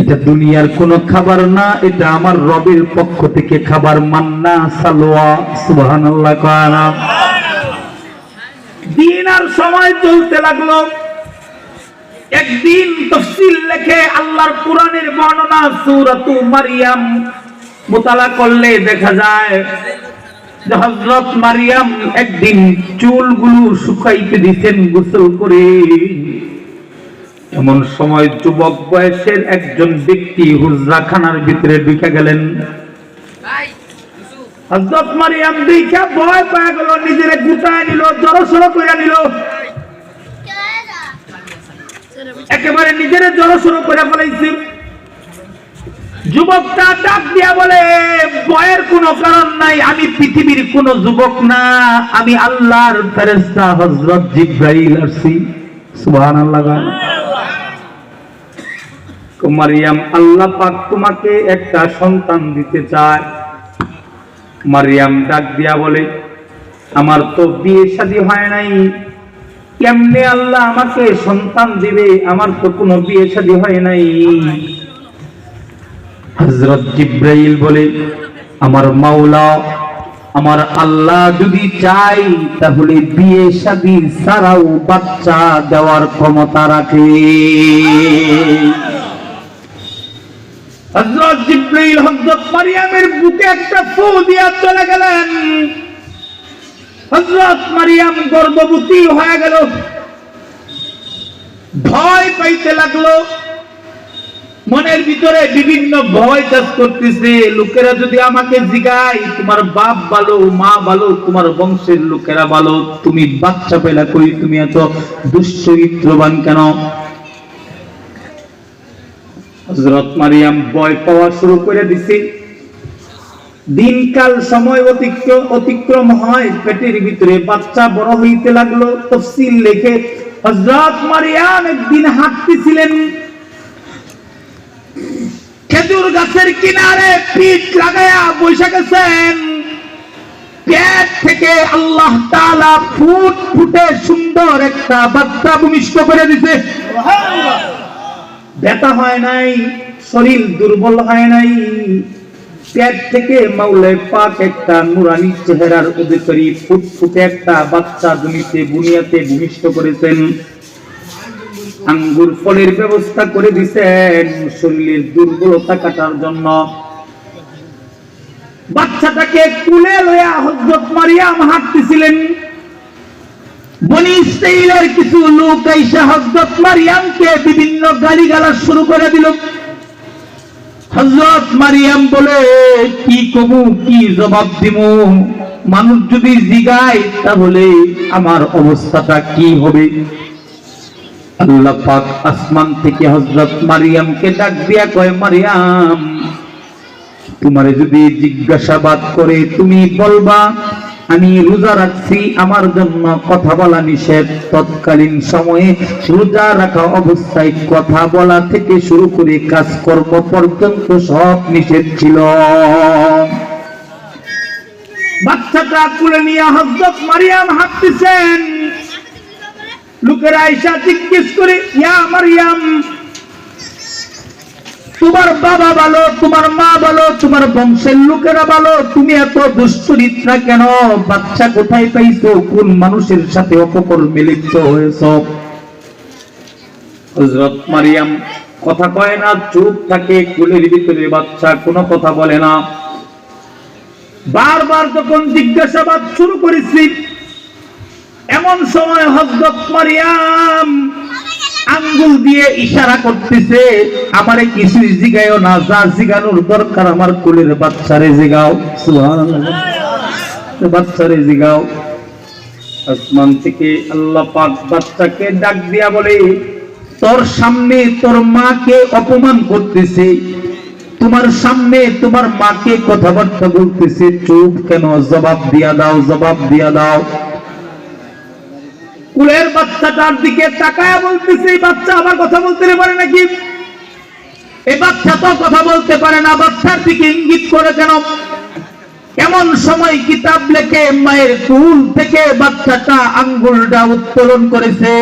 এটা দুনিয়ার কোনো খাবার না, এটা আমার রবের পক্ষ থেকে খাবার মান্না, সালোয়া, সুবহানাল্লাহ কানা দিন আর সময় চলতে লাগল। একদিন তফসিল লেখে আল্লাহর কোরআনের বর্ণনা সূরাতু মারিয়াম মোতালা করলে দেখা যায় যে হযরত মারিয়াম একদিন চুলগুলো শুকাইতে দিতেন গোসল করে। এমন সময় যুবক বয়সের একজন ব্যক্তি হুজরাখানার ভিতরে ঢুকে গেলেন। হযরত মারিয়াম দেখা ভয় পায় গেল নিজেরে গুটায় নিল জড়সড় করে নিল। একেবারে নিজের জড়সড় করে ফেলাইছি। যুবকটা ডাক দিয়া বলে ভয়ের কোনো কারণ নাই আমি পৃথিবীর কোন যুবক না আমি আল্লাহর ফেরেশতা হজরত জিব্রাইল আসছি। সুবহানাল্লাহ মারিয়াম, আল্লাহ পাক তোমাকে একটা সন্তান দিতে চায়। মারিয়াম ডাক দিয়া বলে, আমার তো বিয়ে শাদী হয় নাই। কেমনে আল্লাহ আমাকে সন্তান দিবে? আমার তো কোনো বিয়ে শাদী হয় নাই। হযরত জিব্রাইল বলে, আমার মাওলা, আমার আল্লাহ যদি চাই তাহলে বিয়ে শাদী ছাড়াও বাচ্চা দেওয়ার ক্ষমতা রাখে। মনের ভিতরে বিভিন্ন ভয় কাজ করতেছে। লোকেরা যদি আমাকে জিগায়, তোমার বাপ ভালো, মা ভালো, তোমার বংশের লোকেরা ভালো, তুমি বাচ্চা পেলা কই তুমি এত দুশ্চরিত্রবান কেন? হযরত মারিয়াম ভয় পাওয়া শুরু করে দিছে। দিনকাল সময় অতিক্রম হয়, পেটের ভিতরে বাচ্চা বড় হইতে লাগল। তফসিল লেখে হযরত মারিয়াম একদিন হাঁটতেছিলেন। খেজুর গাছের কিনারে পিঠ লাগায়া বসে গেছেন। ফুট ফুটে সুন্দর একটা বাচ্চা ভূমিষ্ঠ করে দিছে। ব্যথা হয় নাই, শরীর দুর্বল হয় নাই। পেট থেকে মাওলাই পাক একটা নুরানি চেহারার অধিকারী ফুটফুটে একটা বাচ্চা জমিতে বুনিয়াতে ভূমিষ্ঠ করেছেন। আঙ্গুর ফলের ব্যবস্থা করে দিছেন শরীরের দুর্বলতা কাটার জন্য। বাচ্চাটাকে কুলে লয়া হযরত মারিয়াম হাঁটতেছিলেন। বনি ইসরাইলের কিছু লোক আইসা হযরত মারিয়ামকে বিভিন্ন গালিগালাজ শুরু করে দিল। হযরত মারিয়াম বলে, কি কমু, কি জবাব দিমু? মানুষ যদি জিগায়, তাহলে আমার অবস্থাটা কি হবে? আল্লাহ পাক আসমান থেকে হযরত মারিয়ামকে ডাক দিয়া কয়, মারিয়াম, তোমারে যদি জিজ্ঞাসাবাদ করে তুমি বলবা আমি রোজা রাখছি, আমার জন্য কথা বলা নিষেধ। তৎকালীন সময়ে রোজা রাখা অবস্থায় কথা বলা থেকে শুরু করে কাজকর্ম পর্যন্ত সব নিষেধ ছিল। বাচ্চাটা কুলে নিয়ে হজরত মারিয়াম হাঁটতেছেন। লোকেরা আইসা জিজ্ঞেস করে, ইয়া মারিয়াম তোমার বাবা ভালো, তোমার মা ভালো, তোমার বংশের লোকেরা ভালো। তুমি এত দুশ্চরিত্রা কেন? বাচ্চা কোথায় পাইছো? কোন মানুষের সাথে অপকর্মে লিপ্ত হয়েছ? হযরত মারিয়াম কথা কয় না, চুপ থাকে, কুলের ভিতরে বাচ্চা কোনো কথা বলে না। বারবার যখন জিজ্ঞাসাবাদ শুরু করেছি, এমন সময় হযরত মারিয়াম আঙ্গুল দিয়ে ইশারা করতেছে, আমারে কিছু জিগাইও না, যা জিগানোর দরকার আমার কোলের বাচ্চারে জিগাও। বাচ্চারে জিগাও। আসমান থেকে আল্লাহ পাক বাচ্চাকে ডাক দিয়া বলে, তোর সামনে তোর মাকে অপমান করতেছে। তোমার সামনে তোমার মাকে কথাবার্তা বলতেছে। চুপ কেন? জবাব দিয়া দাও, জবাব দিয়া দাও। বাচ্চাটার দিকে তাকায় বলতেছে, এই বাচ্চা আবার কথা বলতে পারে নাকি? এই বাচ্চা তো কথা বলতে পারে না, বাচ্চার দিকে ইঙ্গিত করে কেন এমন সময় কিতাব লেখে, মায়ের কুল থেকে বাচ্চাটা আঙ্গুলটা উত্তোলন করেছে।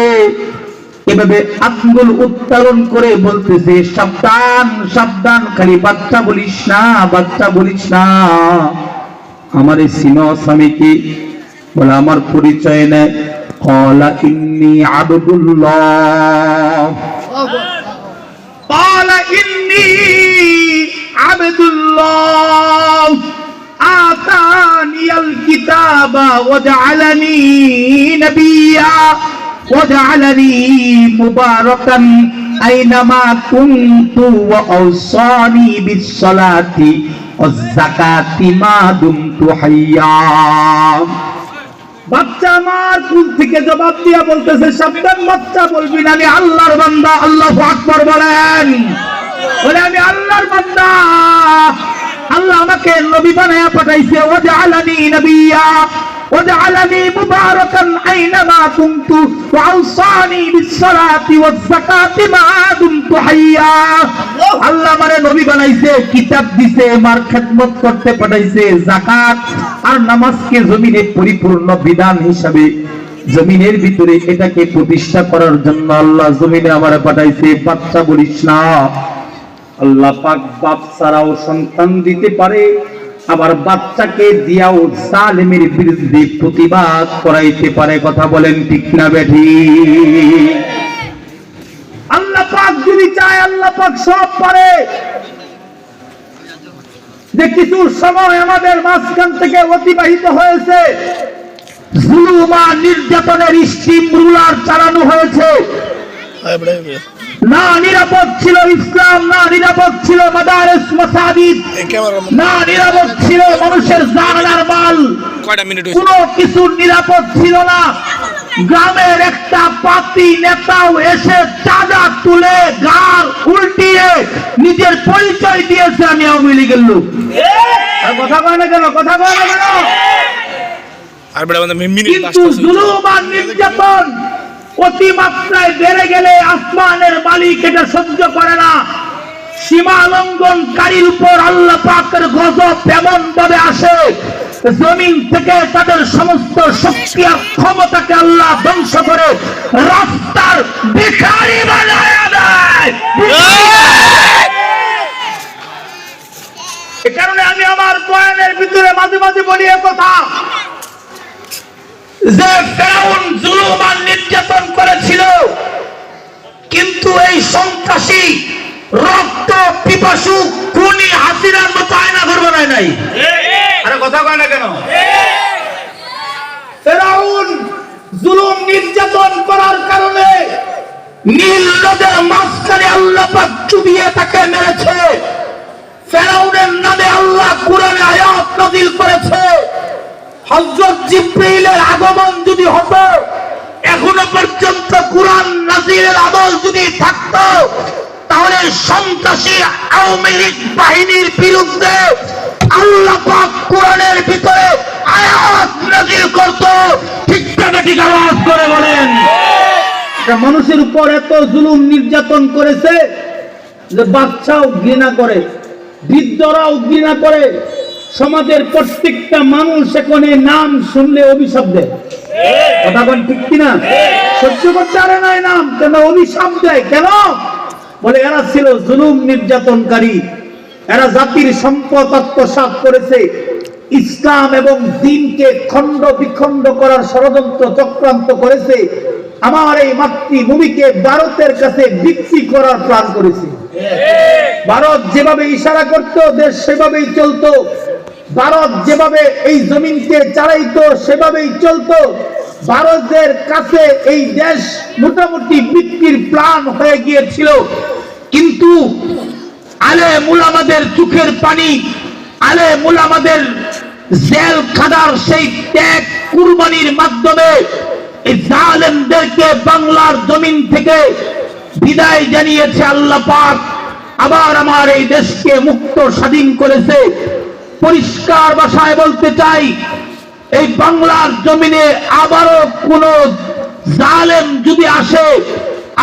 এভাবে আঙ্গুল উত্তোলন করে বলতেছে, সাবধান সাবধান, খালি বাচ্চা বলিস না, বাচ্চা বলিস না। আমার এই সিনো স্বামীকে বলে, আমার পরিচয় নেয় قال إني عبد الله. قال إني عبد الله. آتاني الكتاب وجعلني نبيا. وجعلني مباركا أينما كنت وأوصاني بالصلاة والزكاة ما دمت حيا. বাচ্চা আমার কুল থেকে জবাব দিয়া বলতেছে, সাবধান বাচ্চা বলবি না, আমি আল্লাহর বান্দা, আল্লাহ আকবর বলেন। বলে, আমি আল্লাহর বান্দা। আল্লাহ আমাকে নবী বানায়া পাঠাইছে ও যে আলানি নবিয়া। আইনামা কুনতু ওয়া আওসানি বিসসালাতি ওয়াজ যাকাতি মা দুমতু হাইয়া আল্লাহ আমারে নবী বানাইছে, কিতাব দিছে আমার খেদমত করতে পাঠাইছে যাকাত আর নামাজকে জমিনে পরিপূর্ণ বিধান হিসাবে জমিনের ভিতরে এটাকে প্রতিষ্ঠা করার জন্য আল্লাহ জমিনে আমারে পাঠাইছে বাচ্চা বলিস না। আল্লাহ পাক বাপ ছাড়াও সন্তান দিতে পারে আবার বাচ্চাকে দিয়াও জালেমের বিরুদ্ধে প্রতিবাদ করাইতে পারে কথা বলেন ঠিক না বেঠি? আল্লাহ পাক যদি চায়, আল্লাহ পাক সব পারে। যে কিছু সময় আমাদের মাঝখান থেকে অতিবাহিত হয়েছে নির্যাতনের স্টিম রুলার চালানো হয়েছে। না নিরাপদ ছিল ইসলাম না নিরাপদ ছিল মাদারেস মাসাজিদ না নিরাপদ ছিল মানুষের জানার মাল। কোনো কিছু নিরাপদ ছিল না। গ্রামের একটা পাতি নেতাও এসে চাঁদা তুলে গাল উল্টিয়ে নিজের পরিচয় দিয়েছে আমি আওয়ামী লীগের লোক। কথা কয় না কেন? কথা কয় না কেন? আর বেড়া মিনিট কিন্তু জুলুম আর নির্যাতন অতিমাত্রায় বেড়ে গেলে আসমানের মালিক এটা সহ্য করে না। সীমা লঙ্ঘনকারীর উপর আল্লাহ পাকের গজব এমন ভাবে আসে, জমিন থেকে তাদের সমস্ত শক্তি আর ক্ষমতাকে আল্লাহ ধ্বংস করে রাস্তার ভিখারি বানায় দেয়। এ কারণে আমি আমার বয়ানের ভিতরে মাঝে মাঝে বলি কথা যে ফেরাউন জুলুম আর নির্যাতন করেছিল কিন্তু এই সন্ত্রাসী রক্ত পিপাসু খুনি হাসিনার মতো আয়না ঘর বানায় নাই। আরে কথা কয় না কেন? ফেরাউন জুলুম নির্যাতন করার কারণে নীল নদের মাঝখানে আল্লাহ চুবিয়ে তাকে মেরেছে। ফেরাউনের নামে আল্লাহ কোরআনে আয়াত নাযিল করেছে হযরত জিব্রাইলের আগমন যদি হতো, এখনও পর্যন্ত কোরআন নাজিলের আমল যদি থাকতো, তাহলে সন্ত্রাসী আওয়ামী লীগ বাহিনীর বিরুদ্ধে আল্লাহ পাক কোরআনের ভিতরে আয়াত নাজিল করত। ঠিক ঠিক আওয়াজ করে বলেন। মানুষের উপর এত জুলুম নির্যাতন করেছে যে বাচ্চাও ঘৃণা করে, বৃদ্ধরাও ঘৃণা করে। সমাজের প্রত্যেকটা মানুষ এখানে নাম শুনলে অভিশাপ দেয়। কথা বল ঠিক কিনা? সহ্য করতে পারে না নাম। কেন? অভিশাপ দেয়। কেন? বলে এরা ছিল জুলুম নির্যাতনকারী। এরা জাতির সম্পদ করেছে। ইসলাম এবং দিনকে খণ্ড বিখণ্ড করার ষড়যন্ত্র চক্রান্ত করেছে। আমার এই মাতৃভূমিকে ভারতের কাছে বিক্রি করার প্ল্যান করেছে। ভারত যেভাবে ইশারা করত, দেশ সেভাবেই চলতো। ভারত যেভাবে এই জমিনকে চালাইতো, সেভাবেই চলতো। ভারতের কাছে এই দেশ মোটামুটি বিক্রির প্ল্যান হয়ে গিয়েছিল। কিন্তু আলে মুলামাদের চোখের পানি, আলে মুলামাদের জেল খাদার সেই ত্যাগ কুরবানির মাধ্যমে জালেমদেরকে বাংলার জমিন থেকে বিদায় জানিয়েছে আল্লাহ পাক। আবার আমার এই দেশকে মুক্ত স্বাধীন করেছে। পরিষ্কার ভাষায় বলতে চাই, এই বাংলার জমিনে আবারও কোন জালেম যদি আসে,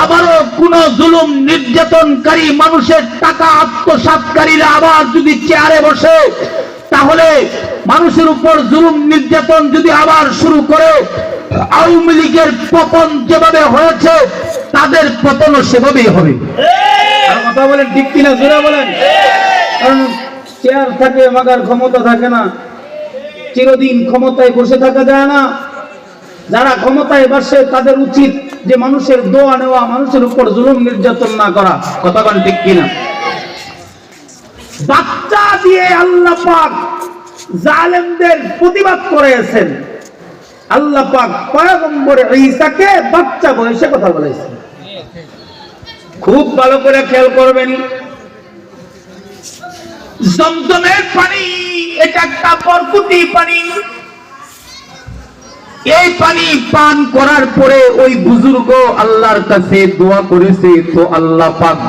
আবারও কোন জুলুম নির্যাতনকারী মানুষের টাকা আত্মসাৎকারীরা আবার যদি চেয়ারে বসে, তাহলে মানুষের উপর জুলুম নির্যাতন যদি আবার শুরু করে, আওয়ামী লীগের পতন যেভাবে হয়েছে, তাদের পতনও সেভাবেই হবে। কথা বলেন ঠিক কিনা, জোরে বলেন। কারণ চেয়ার থাকে, মাগার ক্ষমতা থাকে না। চিরদিন ক্ষমতায় বসে থাকা যায় না। যারা ক্ষমতায় বসে, তাদের উচিত যে মানুষের দোয়া নেওয়া, মানুষের উপর জুলুম নির্যাতন না করা। কথা বলেন ঠিক কিনা? বাচ্চা দিয়ে আল্লাহ পাক জালেমদের প্রতিবাদ করেছেন। আল্লাহ পাক পয়গম্বর ঈসাকে বাচ্চা বয়সে কথা বলেছেন। খুব ভালো করে খেয়াল করবেন। জমজমের পানি, এটা একটা বরকুতি পানি। এই পানি পান করার পরে ওই বুজুর্গ আল্লাহর কাছে দোয়া করেছে, তো আল্লাহ পাক